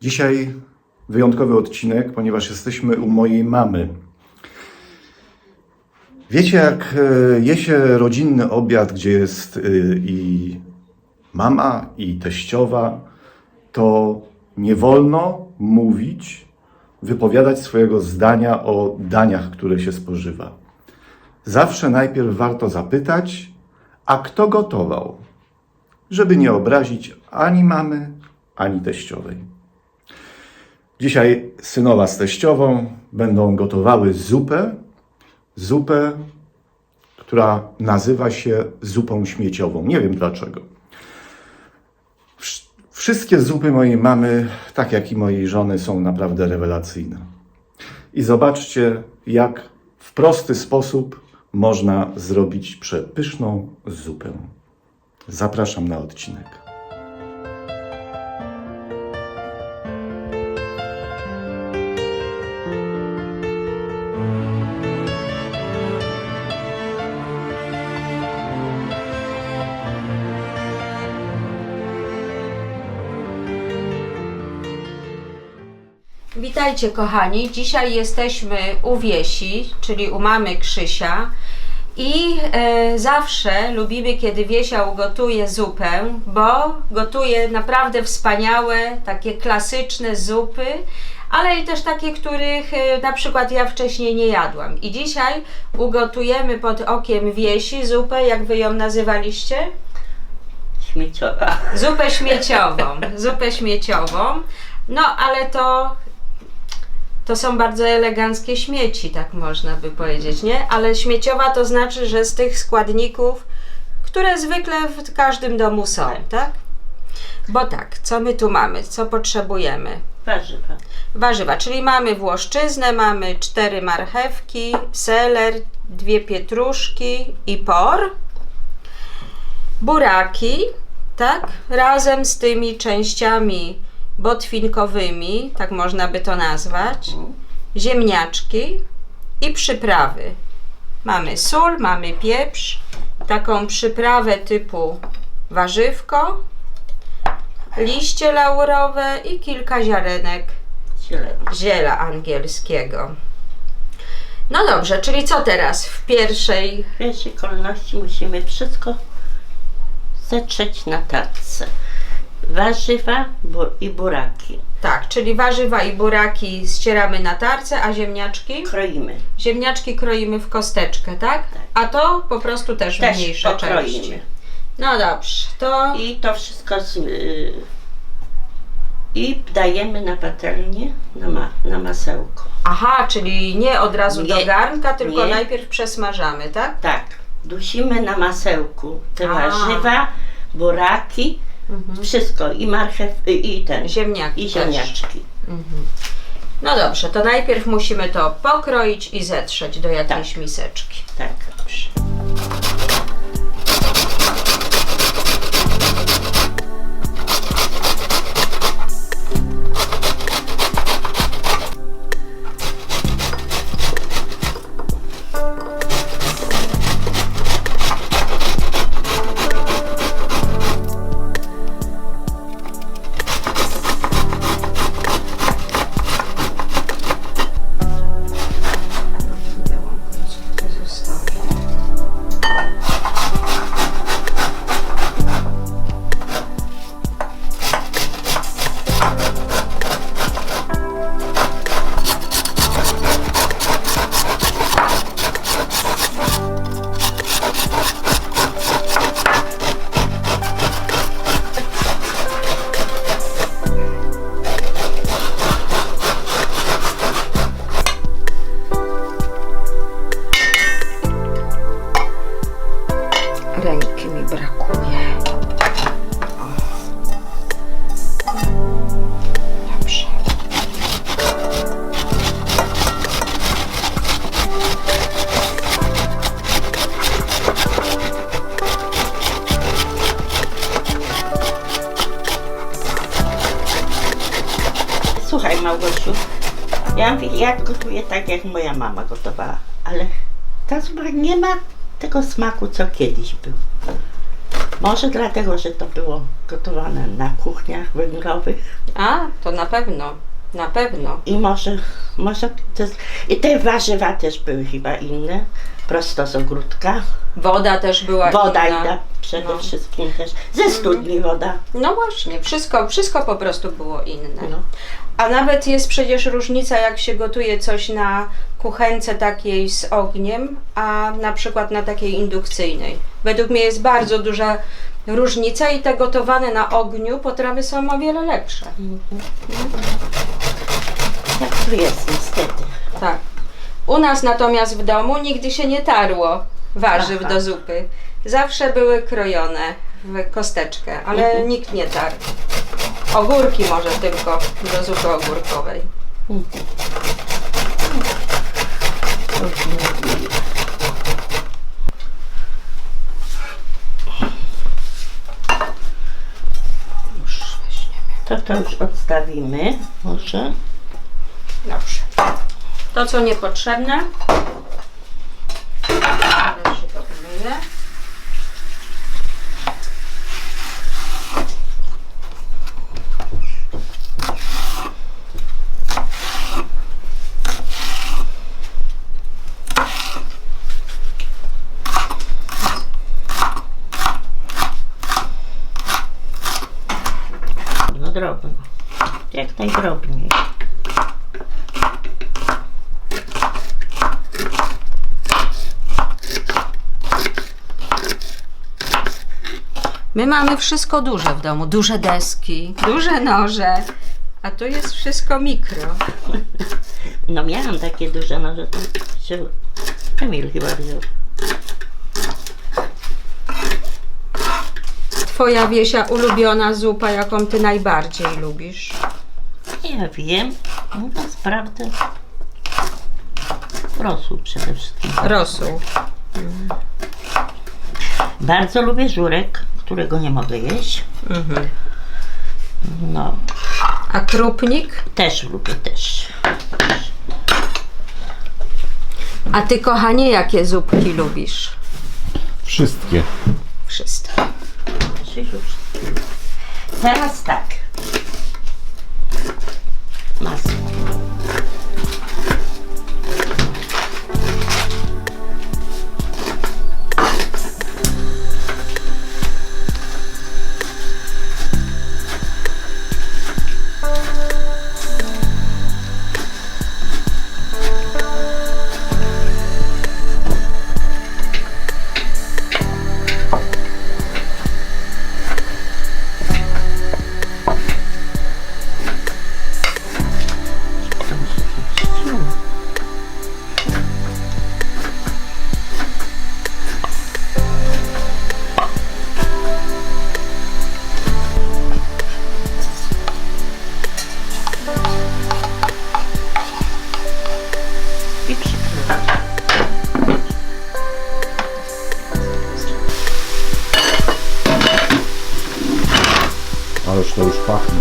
Dzisiaj wyjątkowy odcinek, ponieważ jesteśmy u mojej mamy. Wiecie, jak e, je się rodzinny obiad, gdzie jest e, i mama, i teściowa, to nie wolno mówić, wypowiadać swojego zdania o daniach, które się spożywa. Zawsze najpierw warto zapytać, a kto gotował, żeby nie obrazić ani mamy, ani teściowej. Dzisiaj synowa z teściową będą gotowały zupę, zupę, która nazywa się zupą śmieciową. Nie wiem dlaczego. Wsz- Wszystkie zupy mojej mamy, tak jak i mojej żony, są naprawdę rewelacyjne. I zobaczcie, jak w prosty sposób można zrobić przepyszną zupę. Zapraszam na odcinek. Witajcie kochani. Dzisiaj jesteśmy u Wiesi, czyli u mamy Krzysia. I e, zawsze lubimy, kiedy Wiesia ugotuje zupę, bo gotuje naprawdę wspaniałe, takie klasyczne zupy, ale i też takie, których e, na przykład ja wcześniej nie jadłam. I dzisiaj ugotujemy pod okiem Wiesi zupę, jak wy ją nazywaliście? śmieciowa. Zupę śmieciową. Zupę śmieciową. No, ale to to są bardzo eleganckie śmieci, tak można by powiedzieć, nie? Ale śmieciowa to znaczy, że z tych składników, które zwykle w każdym domu są, tak? Bo tak, co my tu mamy? Co potrzebujemy? Warzywa. Warzywa, czyli mamy włoszczyznę, mamy cztery marchewki, seler, dwie pietruszki i por. Buraki, tak? Razem z tymi częściami botwinkowymi, tak można by to nazwać. Ziemniaczki i przyprawy. Mamy sól, mamy pieprz, taką przyprawę typu warzywko, liście laurowe i kilka ziarenek ziela angielskiego. No dobrze, czyli co teraz w pierwszej? W pierwszej kolejności musimy wszystko zetrzeć na tarce. Warzywa bu- i buraki. Tak, czyli warzywa i buraki ścieramy na tarce, a ziemniaczki? Kroimy. Ziemniaczki kroimy w kosteczkę, tak? A to po prostu też, Też mniejsze części. pokroimy. No dobrze, to I to wszystko z, y, i dajemy na patelnię na, ma, na masełko. aha, czyli nie od razu do Nie, garnka, tylko nie. najpierw przesmażamy, tak? Tak, dusimy na masełku te A. warzywa, buraki, wszystko i marchew, y, i ten, Ziemniaki i też. ziemniaczki. No dobrze, to najpierw musimy to pokroić i zetrzeć do jakiejś miseczki. Tak. Dobrze. Ja mówię, ja gotuję tak jak moja mama gotowała, ale ta zupa nie ma tego smaku, co kiedyś był. Może dlatego, że to było gotowane na kuchniach węglowych A, to na pewno, na pewno. i może, może to jest, i te warzywa też były chyba inne, prosto z ogródka. Woda też była Woda inna. inna przede No. wszystkim też, ze studni woda. No właśnie, wszystko, wszystko po prostu było inne. No. A nawet jest przecież różnica, jak się gotuje coś na kuchence takiej z ogniem, a na przykład na takiej indukcyjnej. Według mnie jest bardzo duża różnica i te gotowane na ogniu potrawy są o wiele lepsze. Jak tu jest niestety. Tak. U nas natomiast w domu nigdy się nie tarło warzyw Aha. do zupy. Zawsze były krojone w kosteczkę, ale Mhm. nikt nie tarł. Ogórki może tylko do zupy ogórkowej. To to już odstawimy, może. Dobrze. To, co niepotrzebne. Teraz się to umyje. No drobno. Jak najdrobniej. My mamy wszystko duże w domu. Duże deski, duże noże. A tu jest wszystko mikro. No miałam takie duże noże, to się Emil chyba wziął. Twoja Wiesia ulubiona zupa, jaką ty najbardziej lubisz? Ja wiem, mówiąc prawdę, rosół przede wszystkim. Rosół. Bardzo lubię żurek, którego nie mogę jeść. Mhm. No, A krupnik? też lubię też. A ty, kochanie, jakie zupki lubisz? Wszystkie. Wszystkie. Krzysiu, Teraz tak. Masło. Ależ to już pachnie.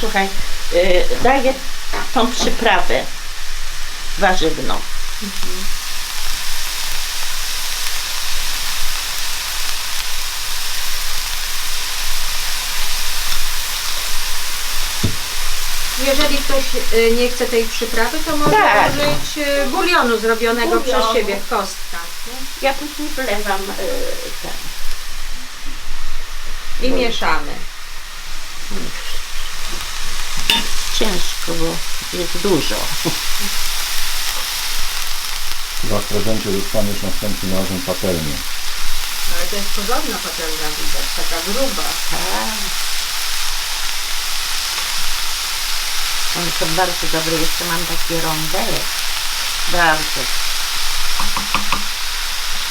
Słuchaj, y, daję tą przyprawę warzywną. Jeżeli ktoś y, nie chce tej przyprawy, to może Tak. użyć y, bulionu zrobionego Bulionu. przez siebie w kostkach. nie? Ja później wlewam y, ten. I mieszamy. Ciężko, bo jest dużo. Za prezencie dostaniesz następnym razem patelnię. Ale to jest porządna patelnia widać, taka gruba. One są bardzo dobre. Jeszcze mam takie rondele. Bardzo.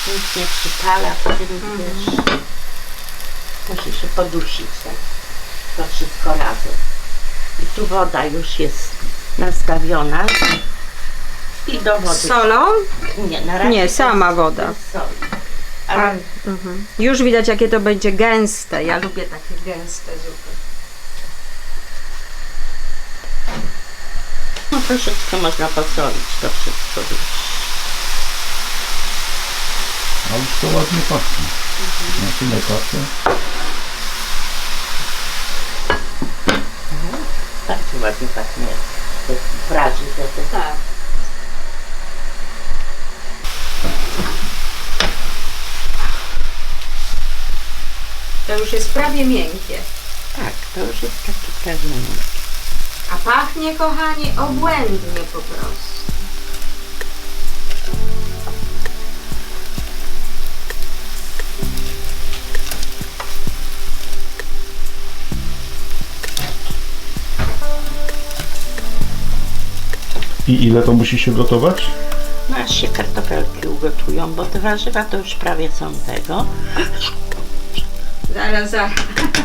Nic nie przypala, wtedy wiesz. Musi się podusić tak. To wszystko razem. I tu woda już jest nastawiona. I do wody. Z solą? Nie, na razie Nie, to sama woda. bez soli. A, Ale mhm. Już widać, jakie to będzie gęste. Ja lubię takie gęste zupy. no, troszeczkę można posolić to wszystko. A już to ładnie pachnie. Na tyle pachnie. Bardzo ładnie pachnie. Te praży, te, te, Tak. To już jest prawie miękkie. Tak, to już jest taki prawie miękki. A pachnie, kochani, obłędnie po prostu. I ile to musi się gotować? No aż się kartofelki ugotują, bo te warzywa to już prawie są tego. Zaraz, zaraz.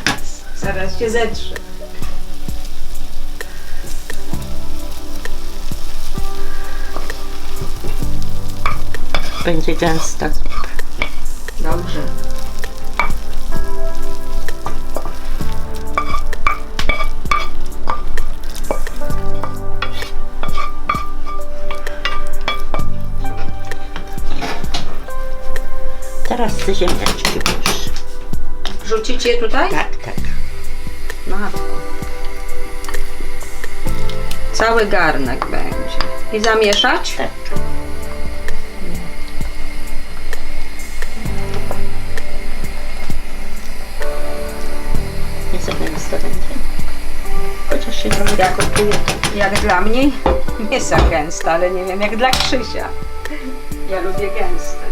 Zaraz się zetrze. Będzie gęsta. Dobrze. Teraz te ziemniaczki już. Rzucić je tutaj? Tak, tak. Matko. Cały garnek będzie. I zamieszać? Tak. Nie za gęsto będzie. Chociaż się trochę Jak- gotuje, Jak dla mnie nie za gęste, ale nie wiem jak dla Krzysia. Ja lubię gęste.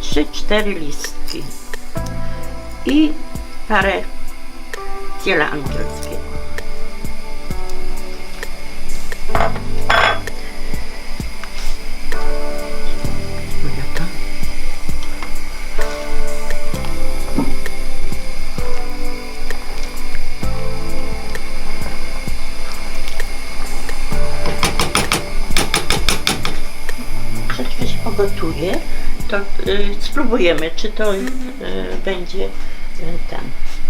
Trzy, cztery listki. I parę angielskiego. Pogotuje, to y, spróbujemy, czy to y, będzie y, ten.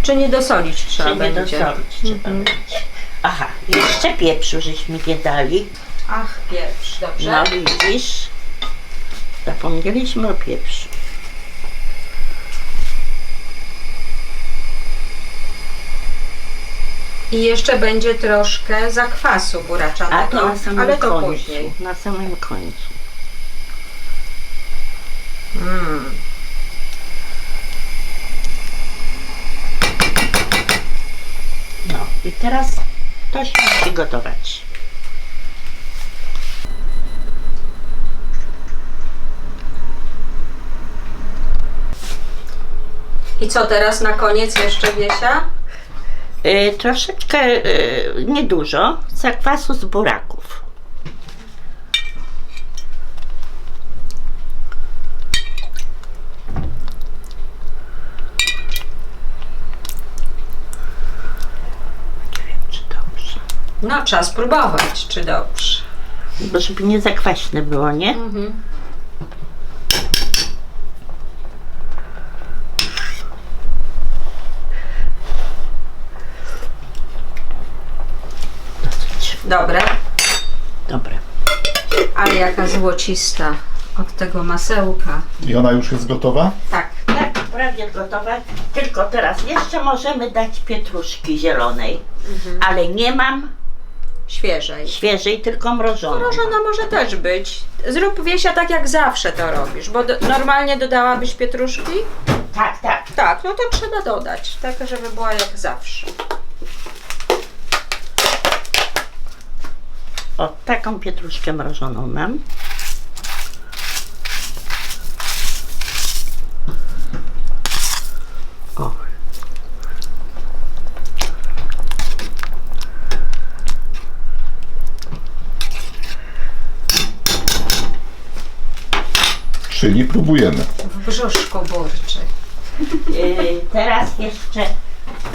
Czy nie dosolić trzeba Czy nie będzie? dosolić trzeba Mhm. będzie. Aha, jeszcze pieprzu żeśmy nie dali. Ach, pieprz, dobrze. No widzisz, zapomnieliśmy o pieprzu. I jeszcze będzie troszkę zakwasu A buraczanego, to na samym ale to końcu. później. Na samym końcu. Mm. No i teraz to się musi gotować. I co teraz na koniec jeszcze Wiesia? Y, troszeczkę, y, niedużo, zakwasu z buraków. No, trzeba spróbować, czy dobrze. Bo żeby nie za kwaśne było, nie? Mhm. Dosyć. Dobre, Dobre. ale jaka złocista od tego masełka. I ona już jest gotowa? Tak, Tak, prawie gotowe. Tylko teraz jeszcze możemy dać pietruszki zielonej. Ale nie mam świeżej. świeżej, tylko mrożonej. Mrożona może też być. Zrób Wiesia tak jak zawsze to robisz, bo do, normalnie dodałabyś pietruszki? Tak, tak. Tak, no to trzeba dodać, tak żeby była jak zawsze. O, taką pietruszkę mrożoną mam. O. Czyli próbujemy. W brzuszku burczy. Yy, teraz jeszcze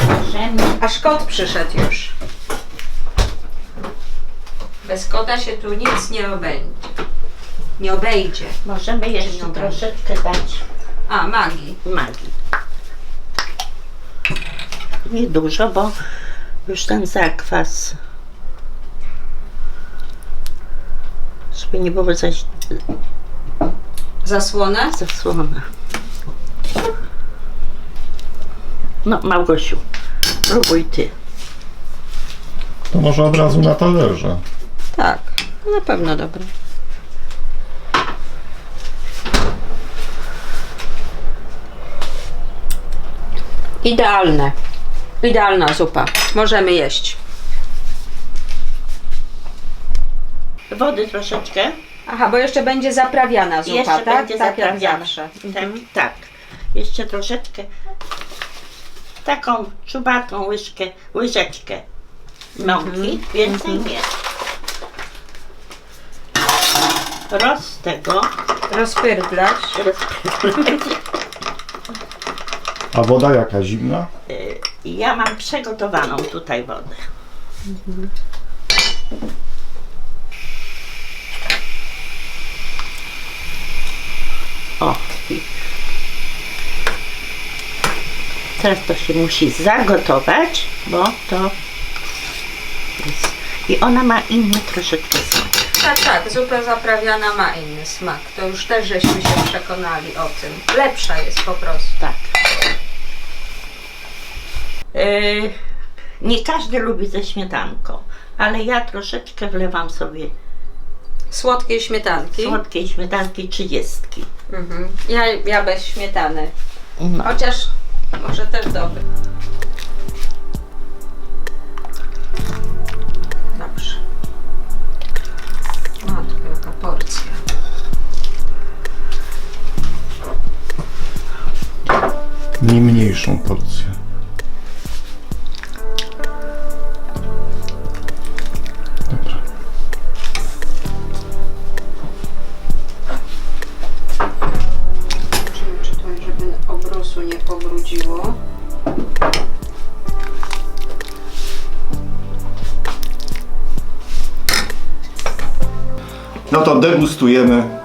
możemy Aż kot przyszedł już. Bez kota się tu nic nie obędzie. Nie obejdzie. Możemy jeszcze Dobra. troszeczkę dać A, magii. magii. Nie dużo, bo już ten zakwas. Żeby nie było zaś Zasłonę? zasłona. No, Małgosiu, próbuj ty. To może od razu na talerze. Tak, na pewno dobre. Idealne. Idealna zupa. Możemy jeść. Wody troszeczkę. Aha, bo jeszcze będzie zaprawiana zupa, Jeszcze tak? będzie tak jak zaprawiana. zawsze. Tak, Mhm. tak. Jeszcze troszeczkę. Taką czubatą łyżkę, łyżeczkę mąki, Mhm. więcej nie. Roz tego, Rozpyrdlać. roz, A woda jaka zimna? y, ja mam przygotowaną tutaj wodę. Teraz to się musi zagotować, bo to jest. I ona ma inny troszeczkę smak. Tak, tak, zupa zaprawiana ma inny smak. To już też żeśmy się przekonali o tym. Lepsza jest po prostu. Tak. Yy, nie każdy lubi ze śmietanką, ale ja troszeczkę wlewam sobie Słodkiej śmietanki. słodkiej śmietanki trzydziestki. Mhm. Ja, ja bez śmietany. No. Chociaż może też dobry. Dobrze. Matko, jaka porcja. Nie mniejszą porcję. Nie pobrudziło. No to degustujemy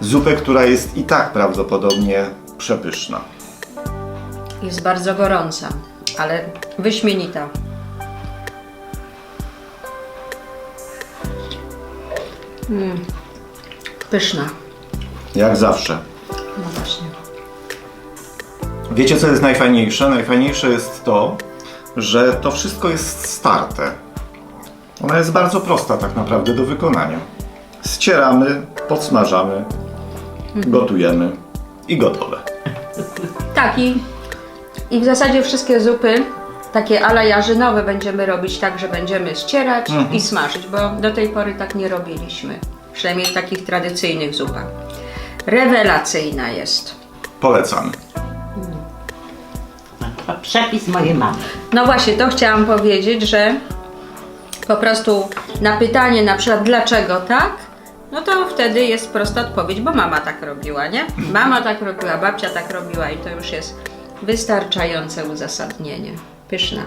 zupę, która jest i tak prawdopodobnie przepyszna. Jest bardzo gorąca, ale wyśmienita. Mm. Pyszna. Jak zawsze. Wiecie, co jest najfajniejsze? Najfajniejsze jest to, że to wszystko jest starte. Ona jest bardzo prosta tak naprawdę do wykonania. Ścieramy, podsmażamy, gotujemy i gotowe. Tak i, i w zasadzie wszystkie zupy takie ala jarzynowe będziemy robić tak, że będziemy ścierać i smażyć, bo do tej pory tak nie robiliśmy. Przynajmniej w takich tradycyjnych zupach. Rewelacyjna jest. Polecamy. Przepis mojej mamy. No właśnie, to chciałam powiedzieć, że po prostu na pytanie na przykład dlaczego tak, no to wtedy jest prosta odpowiedź, bo mama tak robiła, nie? Mama tak robiła, babcia tak robiła i to już jest wystarczające uzasadnienie. Pyszna.